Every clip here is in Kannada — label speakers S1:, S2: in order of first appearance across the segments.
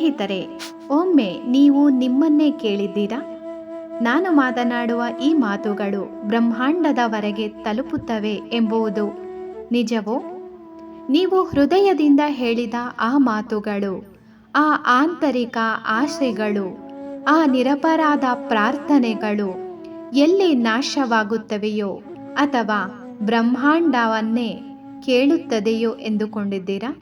S1: ಸ್ನೇಹಿತರೆ, ಒಮ್ಮೆ ನೀವು ನಿಮ್ಮನ್ನೇ ಕೇಳಿದ್ದೀರಾ? ನಾನು ಮಾತನಾಡುವ ಈ ಮಾತುಗಳು ಬ್ರಹ್ಮಾಂಡದವರೆಗೆ ತಲುಪುತ್ತವೆ ಎಂಬುದು ನಿಜವೋ? ನೀವು ಹೃದಯದಿಂದ ಹೇಳಿದ ಆ ಮಾತುಗಳು, ಆ ಆಂತರಿಕ ಆಸೆಗಳು, ಆ ನಿರಪರಾಧ ಪ್ರಾರ್ಥನೆಗಳು ಎಲ್ಲಿ ನಾಶವಾಗುತ್ತವೆಯೋ ಅಥವಾ ಬ್ರಹ್ಮಾಂಡವನ್ನೇ ಕೇಳುತ್ತದೆಯೋ ಎಂದುಕೊಂಡಿದ್ದೀರಾ?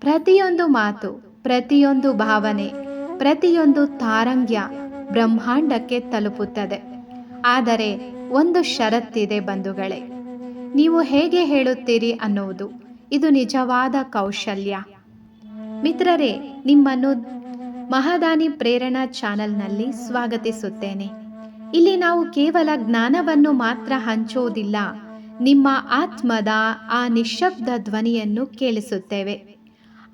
S1: ಪ್ರತಿಯೊಂದು ಮಾತು ಪ್ರತಿಯೊಂದು ಭಾವನೆ, ಪ್ರತಿಯೊಂದು ತಾರಂಗ್ಯ ಬ್ರಹ್ಮಾಂಡಕ್ಕೆ ತಲುಪುತ್ತದೆ. ಆದರೆ ಒಂದು ಷರತ್ತಿದೆ ಬಂಧುಗಳೇ, ನೀವು ಹೇಗೆ ಹೇಳುತ್ತೀರಿ ಅನ್ನುವುದು. ಇದು ನಿಜವಾದ ಕೌಶಲ್ಯ. ಮಿತ್ರರೇ, ನಿಮ್ಮನ್ನು ಮಹಾದಾನಿ ಪ್ರೇರಣಾ ಚಾನೆಲ್ನಲ್ಲಿ ಸ್ವಾಗತಿಸುತ್ತೇನೆ. ಇಲ್ಲಿ ನಾವು ಕೇವಲ ಜ್ಞಾನವನ್ನು ಮಾತ್ರ ಹಂಚೋದಿಲ್ಲ, ನಿಮ್ಮ ಆತ್ಮದ ಆ ನಿಶಬ್ದ ಧ್ವನಿಯನ್ನು ಕೇಳಿಸುತ್ತೇವೆ.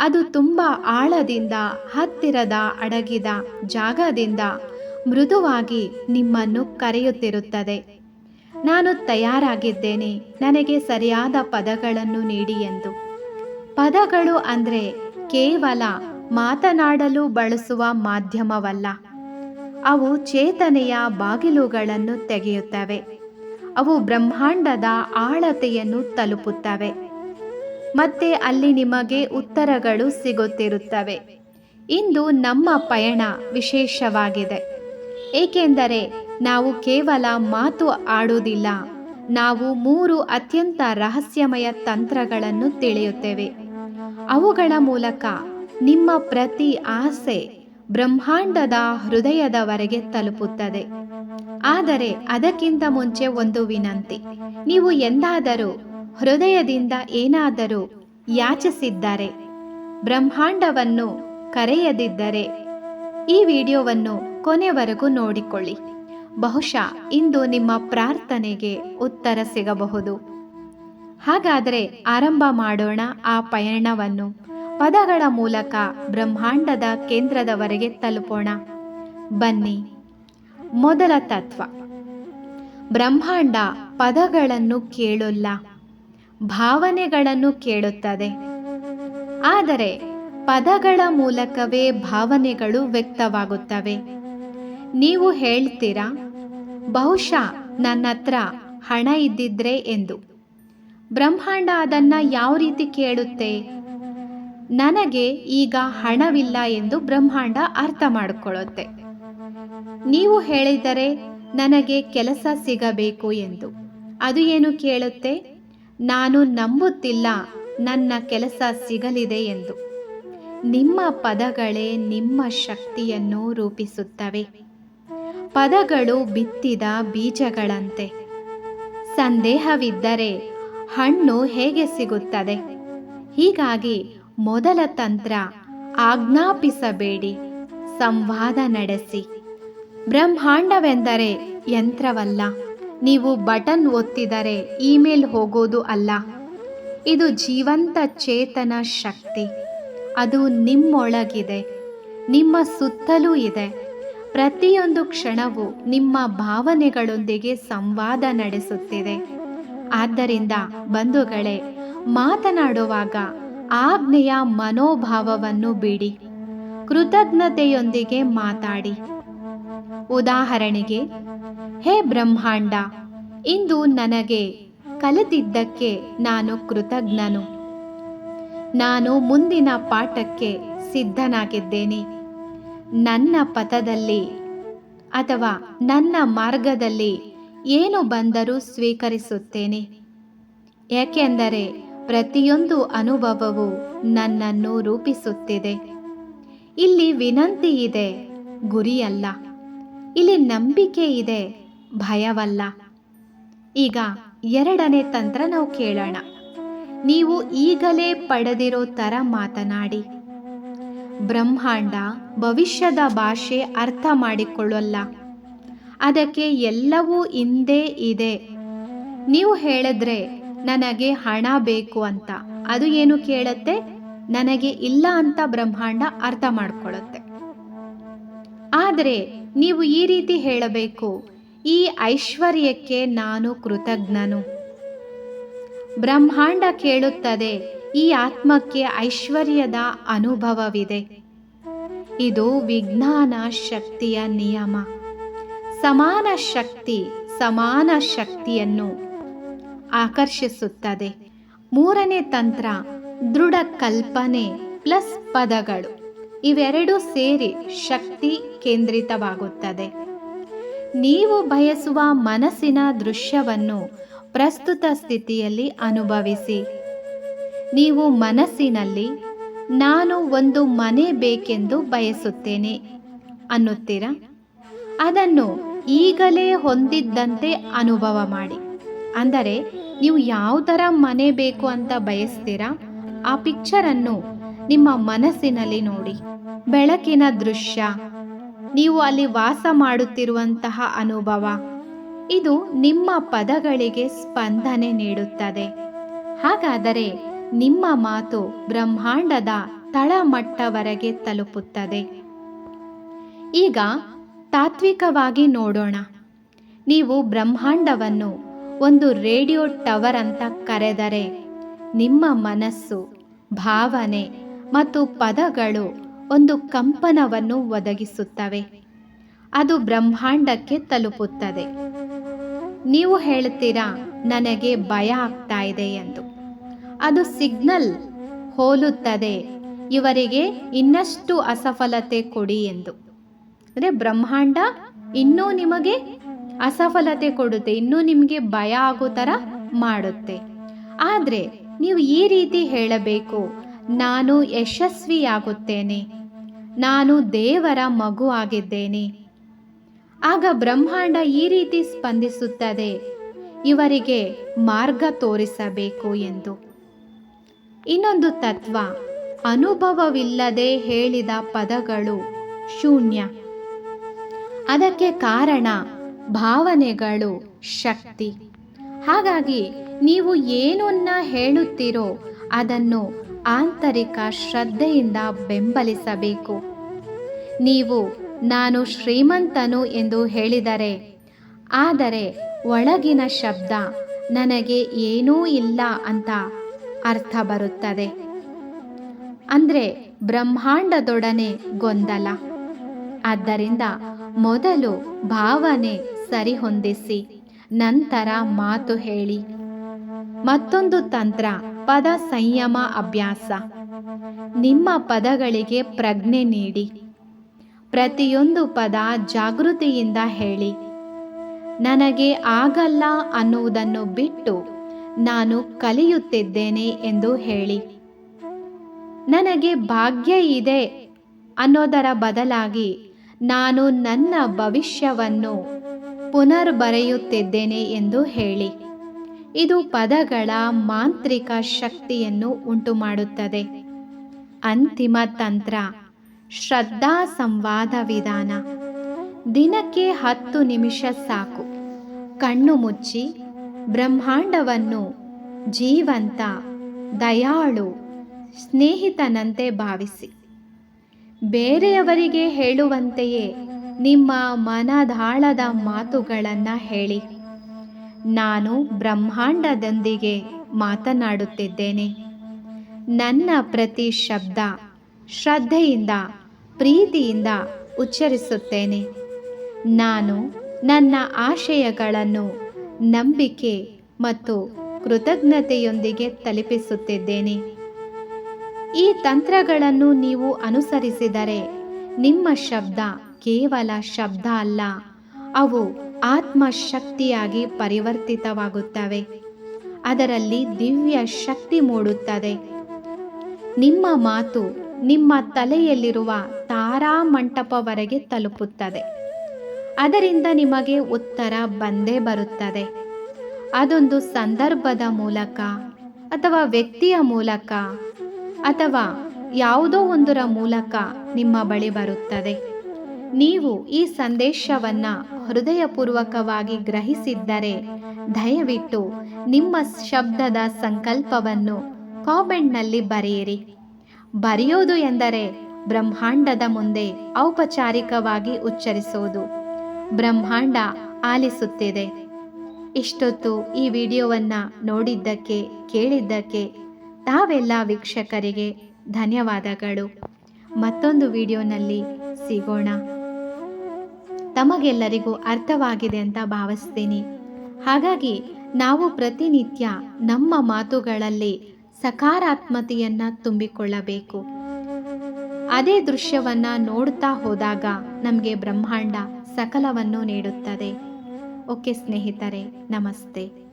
S1: ಅದು ತುಂಬ ಆಳದಿಂದ, ಹತ್ತಿರದ ಅಡಗಿದ ಜಾಗದಿಂದ ಮೃದುವಾಗಿ ನಿಮ್ಮನ್ನು ಕರೆಯುತ್ತಿರುತ್ತದೆ. ನಾನು ತಯಾರಾಗಿದ್ದೇನೆ, ನನಗೆ ಸರಿಯಾದ ಪದಗಳನ್ನು ನೀಡಿ ಎಂದು. ಪದಗಳು ಅಂದರೆ ಕೇವಲ ಮಾತನಾಡಲು ಬಳಸುವ ಮಾಧ್ಯಮವಲ್ಲ. ಅವು ಚೇತನೆಯ ಬಾಗಿಲುಗಳನ್ನು ತೆಗೆಯುತ್ತವೆ. ಅವು ಬ್ರಹ್ಮಾಂಡದ ಆಳತೆಯನ್ನು ತಲುಪುತ್ತವೆ. ಮತ್ತೆ ಅಲ್ಲಿ ನಿಮಗೆ ಉತ್ತರಗಳು ಸಿಗುತ್ತಿರುತ್ತವೆ. ಇಂದು ನಮ್ಮ ಪಯಣ ವಿಶೇಷವಾಗಿದೆ. ಏಕೆಂದರೆ ನಾವು ಕೇವಲ ಮಾತು ಆಡುವುದಿಲ್ಲ, ನಾವು ಮೂರು ಅತ್ಯಂತ ರಹಸ್ಯಮಯ ತಂತ್ರಗಳನ್ನು ತಿಳಿಯುತ್ತೇವೆ. ಅವುಗಳ ಮೂಲಕ ನಿಮ್ಮ ಪ್ರತಿ ಆಸೆ ಬ್ರಹ್ಮಾಂಡದ ಹೃದಯದವರೆಗೆ ತಲುಪುತ್ತದೆ. ಆದರೆ ಅದಕ್ಕಿಂತ ಮುಂಚೆ ಒಂದು ವಿನಂತಿ, ನೀವು ಎಂದಾದರೂ ಹೃದಯದಿಂದ ಏನಾದರೂ ಯಾಚಿಸಿದ್ದಾರೆ, ಬ್ರಹ್ಮಾಂಡವನ್ನು ಕರೆಯದಿದ್ದರೆ ಈ ವಿಡಿಯೋವನ್ನು ಕೊನೆವರೆಗೂ ನೋಡಿಕೊಳ್ಳಿ. ಬಹುಶಃ ಇಂದು ನಿಮ್ಮ ಪ್ರಾರ್ಥನೆಗೆ ಉತ್ತರ ಸಿಗಬಹುದು. ಹಾಗಾದರೆ ಆರಂಭ ಮಾಡೋಣ ಆ ಪಯಣವನ್ನು. ಪದಗಳ ಮೂಲಕ ಬ್ರಹ್ಮಾಂಡದ ಕೇಂದ್ರದವರೆಗೆ ತಲುಪೋಣ. ಬನ್ನಿ. ಮೊದಲ ತತ್ವ. ಬ್ರಹ್ಮಾಂಡ ಪದಗಳನ್ನು ಕೇಳೋಲ್ಲ. ಭಾವನೆಗಳನ್ನು ಕೇಳುತ್ತದೆ. ಆದರೆ ಪದಗಳ ಮೂಲಕವೇ ಭಾವನೆಗಳು ವ್ಯಕ್ತವಾಗುತ್ತವೆ. ನೀವು ಹೇಳ್ತೀರಾ, ಬಹುಶಃ ನನ್ನ ಹತ್ರ ಹಣ ಇದ್ದಿದ್ರೆ ಎಂದು. ಬ್ರಹ್ಮಾಂಡ ಅದನ್ನ ಯಾವ ರೀತಿ ಕೇಳುತ್ತೆ? ನನಗೆ ಈಗ ಹಣವಿಲ್ಲ ಎಂದು ಬ್ರಹ್ಮಾಂಡ ಅರ್ಥ ಮಾಡಿಕೊಳ್ಳುತ್ತೆ. ನೀವು ಹೇಳಿದರೆ ನನಗೆ ಕೆಲಸ ಸಿಗಬೇಕು ಎಂದು. ಅದು ಏನು ಕೇಳುತ್ತೆ? ನಾನು ನಂಬುತ್ತಿಲ್ಲ, ನನ್ನ ಕೆಲಸ ಸಿಗಲಿದೆ ಎಂದು. ನಿಮ್ಮ ಪದಗಳೇ ನಿಮ್ಮ ಶಕ್ತಿಯನ್ನು ರೂಪಿಸುತ್ತವೆ. ಪದಗಳು ಬಿತ್ತಿದ ಬೀಜಗಳಂತೆ. ಸಂದೇಹವಿದ್ದರೆ ಹಣ್ಣು ಹೇಗೆ ಸಿಗುತ್ತದೆ? ಹೀಗಾಗಿ ಮೊದಲ ತಂತ್ರ ಆಜ್ಞಾಪಿಸಬೇಡಿ, ಸಂವಾದ ನಡೆಸಿ. ಬ್ರಹ್ಮಾಂಡವೆಂದರೆ ಯಂತ್ರವಲ್ಲ. ನೀವು ಬಟನ್ ಒತ್ತಿದರೆ ಇಮೇಲ್ ಹೋಗೋದು ಅಲ್ಲ. ಇದು ಜೀವಂತ ಚೇತನ ಶಕ್ತಿ. ಅದು ನಿಮ್ಮೊಳಗಿದೆ. ನಿಮ್ಮ ಸುತ್ತಲೂ ಇದೆ. ಪ್ರತಿಯೊಂದು ಕ್ಷಣವೂ ನಿಮ್ಮ ಭಾವನೆಗಳೊಂದಿಗೆ ಸಂವಾದ ನಡೆಸುತ್ತಿದೆ. ಆದ್ದರಿಂದ ಬಂಧುಗಳೇ, ಮಾತನಾಡುವಾಗ ಆಜ್ಞೆಯ ಮನೋಭಾವವನ್ನು ಬಿಡಿ. ಕೃತಜ್ಞತೆಯೊಂದಿಗೆ ಮಾತಾಡಿ. ಉದಾಹರಣೆಗೆ, ಹೇ ಬ್ರಹ್ಮಾಂಡ, ಇಂದು ನನಗೆ ಕಲಿತಿದ್ದಕ್ಕೆ ನಾನು ಕೃತಜ್ಞನು. ನಾನು ಮುಂದಿನ ಪಾಠಕ್ಕೆ ಸಿದ್ಧನಾಗಿದ್ದೇನೆ. ನನ್ನ ಪಥದಲ್ಲಿ ಅಥವಾ ನನ್ನ ಮಾರ್ಗದಲ್ಲಿ ಏನು ಬಂದರೂ ಸ್ವೀಕರಿಸುತ್ತೇನೆ. ಏಕೆಂದರೆ ಪ್ರತಿಯೊಂದು ಅನುಭವವು ನನ್ನನ್ನು ರೂಪಿಸುತ್ತಿದೆ. ಇಲ್ಲಿ ವಿನಂತಿ ಇದೆ ಗುರಿಯಲ್ಲ. ಇಲ್ಲಿ ನಂಬಿಕೆ ಇದೆ, ಭಯವಲ್ಲ. ಈಗ ಎರಡನೇ ತಂತ್ರ ನಾವು ಕೇಳೋಣ. ನೀವು ಈಗಲೇ ಪಡೆದಿರೋ ಥರ ಮಾತನಾಡಿ. ಬ್ರಹ್ಮಾಂಡ ಭವಿಷ್ಯದ ಭಾಷೆ ಅರ್ಥ ಮಾಡಿಕೊಳ್ಳಲ್ಲ. ಅದಕ್ಕೆ ಎಲ್ಲವೂ ಹಿಂದೆ ಇದೆ. ನೀವು ಹೇಳಿದ್ರೆ ನನಗೆ ಹಣ ಬೇಕು ಅಂತ. ಅದು ಏನು ಕೇಳುತ್ತೆ? ನನಗೆ ಇಲ್ಲ ಅಂತ ಬ್ರಹ್ಮಾಂಡ ಅರ್ಥ ಮಾಡ್ಕೊಳ್ಳುತ್ತೆ. ಆದರೆ ನೀವು ಈ ರೀತಿ ಹೇಳಬೇಕು, ಈ ಐಶ್ವರ್ಯಕ್ಕೆ ನಾನು ಕೃತಜ್ಞನು. ಬ್ರಹ್ಮಾಂಡ ಕೇಳುತ್ತದೆ, ಈ ಆತ್ಮಕ್ಕೆ ಐಶ್ವರ್ಯದ ಅನುಭವವಿದೆ. ಇದು ವಿಜ್ಞಾನ ಶಕ್ತಿಯ ನಿಯಮ. ಸಮಾನ ಶಕ್ತಿ ಸಮಾನ ಶಕ್ತಿಯನ್ನು ಆಕರ್ಷಿಸುತ್ತದೆ. ಮೂರನೇ ತಂತ್ರ ದೃಢ ಕಲ್ಪನೆ ಪ್ಲಸ್ ಪದಗಳು. ಇವೆರಡೂ ಸೇರಿ ಶಕ್ತಿ ಕೇಂದ್ರಿತವಾಗುತ್ತದೆ. ನೀವು ಬಯಸುವ ಮನಸ್ಸಿನ ದೃಶ್ಯವನ್ನು ಪ್ರಸ್ತುತ ಸ್ಥಿತಿಯಲ್ಲಿ ಅನುಭವಿಸಿ. ನೀವು ಮನಸ್ಸಿನಲ್ಲಿ, ನಾನು ಒಂದು ಮನೆ ಬೇಕೆಂದು ಬಯಸುತ್ತೇನೆ ಅನ್ನುತ್ತೀರಾ? ಅದನ್ನು ಈಗಲೇ ಹೊಂದಿದ್ದಂತೆ ಅನುಭವ ಮಾಡಿ. ಅಂದರೆ, ನೀವು ಯಾವ ಥರ ಮನೆ ಬೇಕು ಅಂತ ಬಯಸ್ತೀರಾ? ಆ ಪಿಕ್ಚರನ್ನು ನಿಮ್ಮ ಮನಸ್ಸಿನಲ್ಲಿ ನೋಡಿ. ಬೆಳಕಿನ ದೃಶ್ಯ. ನೀವು ಅಲ್ಲಿ ವಾಸ ಮಾಡುತ್ತಿರುವಂತಹ ಅನುಭವ. ಇದು ನಿಮ್ಮ ಪದಗಳಿಗೆ ಸ್ಪಂದನೆ ನೀಡುತ್ತದೆ. ಹಾಗಾದರೆ ನಿಮ್ಮ ಮಾತು ಬ್ರಹ್ಮಾಂಡದ ತಳಮಟ್ಟವರೆಗೆ ತಲುಪುತ್ತದೆ. ಈಗ ತಾತ್ವಿಕವಾಗಿ ನೋಡೋಣ. ನೀವು ಬ್ರಹ್ಮಾಂಡವನ್ನು ಒಂದು ರೇಡಿಯೋ ಟವರ್ ಅಂತ ಕರೆದರೆ ನಿಮ್ಮ ಮನಸ್ಸು, ಭಾವನೆ ಮತ್ತು ಪದಗಳು ಒಂದು ಕಂಪನವನ್ನು ಒದಗಿಸುತ್ತವೆ. ಅದು ಬ್ರಹ್ಮಾಂಡಕ್ಕೆ ತಲುಪುತ್ತದೆ. ನೀವು ಹೇಳ್ತೀರಾ, ನನಗೆ ಭಯ ಆಗ್ತಾ ಇದೆ ಎಂದು. ಅದು ಸಿಗ್ನಲ್ ಹೋಲುತ್ತದೆ. ಇವರಿಗೆ ಇನ್ನಷ್ಟು ಅಸಫಲತೆ ಕೊಡಿ ಎಂದು. ಅಂದರೆ ಬ್ರಹ್ಮಾಂಡ, ಇನ್ನೂ ನಿಮಗೆ ಅಸಫಲತೆ ಕೊಡುತ್ತೆ, ಇನ್ನೂ ನಿಮಗೆ ಭಯ ಆಗೋ ಥರ ಮಾಡುತ್ತೆ. ಆದರೆ, ನೀವು ಈ ರೀತಿ ಹೇಳಬೇಕು ನಾನು ಯಶಸ್ವಿಯಾಗುತ್ತೇನೆ. ನಾನು ದೇವರ ಮಗು ಆಗಿದ್ದೇನೆ. ಆಗ ಬ್ರಹ್ಮಾಂಡ ಈ ರೀತಿ ಸ್ಪಂದಿಸುತ್ತದೆ. ಇವರಿಗೆ ಮಾರ್ಗ ತೋರಿಸಬೇಕು ಎಂದು. ಇನ್ನೊಂದು ತತ್ವ, ಅನುಭವವಿಲ್ಲದೆ ಹೇಳಿದ ಪದಗಳು ಶೂನ್ಯ. ಅದಕ್ಕೆ ಕಾರಣ ಭಾವನೆಗಳು ಶಕ್ತಿ. ಹಾಗಾಗಿ ನೀವು ಏನನ್ನ ಹೇಳುತ್ತೀರೋ ಅದನ್ನು ಆಂತರಿಕ ಶ್ರದ್ಧೆಯಿಂದ ಬೆಂಬಲಿಸಬೇಕು. ನೀವು, ನಾನು ಶ್ರೀಮಂತನು ಎಂದು ಹೇಳಿದರೆ, ಆದರೆ ಒಳಗಿನ ಶಬ್ದ ನನಗೆ ಏನೂ ಇಲ್ಲ ಅಂತ ಅರ್ಥ ಬರುತ್ತದೆ. ಅಂದರೆ ಬ್ರಹ್ಮಾಂಡದೊಡನೆ ಗೊಂದಲ. ಆದ್ದರಿಂದ ಮೊದಲು ಭಾವನೆ ಸರಿಹೊಂದಿಸಿ, ನಂತರ ಮಾತು ಹೇಳಿ. ಮತ್ತೊಂದು ತಂತ್ರ ಪದ ಸಂಯಮ ಅಭ್ಯಾಸ. ನಿಮ್ಮ ಪದಗಳಿಗೆ ಪ್ರಜ್ಞೆ ನೀಡಿ. ಪ್ರತಿಯೊಂದು ಪದ ಜಾಗೃತಿಯಿಂದ ಹೇಳಿ. ನನಗೆ ಆಗಲ್ಲ ಅನ್ನುವುದನ್ನು ಬಿಟ್ಟು ನಾನು ಕಲಿಯುತ್ತಿದ್ದೇನೆ ಎಂದು ಹೇಳಿ. ನನಗೆ ಭಾಗ್ಯ ಇದೆ ಅನ್ನೋದರ ಬದಲಾಗಿ ನಾನು ನನ್ನ ಭವಿಷ್ಯವನ್ನು ಪುನರ್ ಬರೆಯುತ್ತಿದ್ದೇನೆ ಎಂದು ಹೇಳಿ. ಇದು ಪದಗಳ ಮಾಂತ್ರಿಕ ಶಕ್ತಿಯನ್ನು ಉಂಟುಮಾಡುತ್ತದೆ. ಅಂತಿಮ ತಂತ್ರ, ಶ್ರದ್ಧಾ ಸಂವಾದ ವಿಧಾನ. ದಿನಕ್ಕೆ ಹತ್ತು ನಿಮಿಷ ಸಾಕು. ಕಣ್ಣು ಮುಚ್ಚಿ, ಬ್ರಹ್ಮಾಂಡವನ್ನು ಜೀವಂತ, ದಯಾಳು, ಸ್ನೇಹಿತನಂತೆ ಭಾವಿಸಿ. ಬೇರೆಯವರಿಗೆ ಹೇಳುವಂತೆಯೇ ನಿಮ್ಮ ಮನದಾಳದ ಮಾತುಗಳನ್ನು ಹೇಳಿ. ನಾನು ಬ್ರಹ್ಮಾಂಡದೊಂದಿಗೆ ಮಾತನಾಡುತ್ತಿದ್ದೇನೆ. ನನ್ನ ಪ್ರತಿ ಶಬ್ದ ಶ್ರದ್ಧೆಯಿಂದ, ಪ್ರೀತಿಯಿಂದ ಉಚ್ಚರಿಸುತ್ತೇನೆ. ನಾನು ನನ್ನ ಆಶಯಗಳನ್ನು ನಂಬಿಕೆ ಮತ್ತು ಕೃತಜ್ಞತೆಯೊಂದಿಗೆ ತಲುಪಿಸುತ್ತಿದ್ದೇನೆ. ಈ ತಂತ್ರಗಳನ್ನು ನೀವು ಅನುಸರಿಸಿದರೆ ನಿಮ್ಮ ಶಬ್ದ ಕೇವಲ ಶಬ್ದ ಅಲ್ಲ. ಅವು ಆತ್ಮಶಕ್ತಿಯಾಗಿ ಪರಿವರ್ತಿತವಾಗುತ್ತವೆ. ಅದರಲ್ಲಿ ದಿವ್ಯ ಶಕ್ತಿ ಮೂಡುತ್ತದೆ. ನಿಮ್ಮ ಮಾತು ನಿಮ್ಮ ತಲೆಯಲ್ಲಿರುವ ತಾರಾ ಮಂಟಪವರೆಗೆ ತಲುಪುತ್ತದೆ. ಅದರಿಂದ ನಿಮಗೆ ಉತ್ತರ ಬಂದೇ ಬರುತ್ತದೆ. ಅದೊಂದು ಸಂದರ್ಭದ ಮೂಲಕ ಅಥವಾ ವ್ಯಕ್ತಿಯ ಮೂಲಕ ಅಥವಾ ಯಾವುದೋ ಒಂದರ ಮೂಲಕ ನಿಮ್ಮ ಬಳಿ ಬರುತ್ತದೆ. ನೀವು ಈ ಸಂದೇಶವನ್ನು ಹೃದಯಪೂರ್ವಕವಾಗಿ ಗ್ರಹಿಸಿದ್ದರೆ, ದಯವಿಟ್ಟು ನಿಮ್ಮ ಶಬ್ದದ ಸಂಕಲ್ಪವನ್ನು ಕಾಮೆಂಟ್ನಲ್ಲಿ ಬರೆಯಿರಿ. ಬರೆಯೋದು ಎಂದರೆ ಬ್ರಹ್ಮಾಂಡದ ಮುಂದೆ ಔಪಚಾರಿಕವಾಗಿ ಉಚ್ಚರಿಸುವುದು. ಬ್ರಹ್ಮಾಂಡ ಆಲಿಸುತ್ತಿದೆ. ಇಷ್ಟೊತ್ತು ಈ ವಿಡಿಯೋವನ್ನು ನೋಡಿದ್ದಕ್ಕೆ, ಕೇಳಿದ್ದಕ್ಕೆ ತಾವೆಲ್ಲ ವೀಕ್ಷಕರಿಗೆ ಧನ್ಯವಾದಗಳು. ಮತ್ತೊಂದು ವಿಡಿಯೋನಲ್ಲಿ ಸಿಗೋಣ. ತಮಗೆಲ್ಲರಿಗೂ ಅರ್ಥವಾಗಿದೆ ಅಂತ ಭಾವಿಸ್ತೀನಿ. ಹಾಗಾಗಿ ನಾವು ಪ್ರತಿನಿತ್ಯ ನಮ್ಮ ಮಾತುಗಳಲ್ಲಿ ಸಕಾರಾತ್ಮತೆಯನ್ನು ತುಂಬಿಕೊಳ್ಳಬೇಕು. ಅದೇ ದೃಶ್ಯವನ್ನ ನೋಡ್ತಾ ಹೋದಾಗ ನಮಗೆ ಬ್ರಹ್ಮಾಂಡ ಸಕಲವನ್ನು ನೀಡುತ್ತದೆ. ಓಕೆ ಸ್ನೇಹಿತರೆ, ನಮಸ್ತೆ.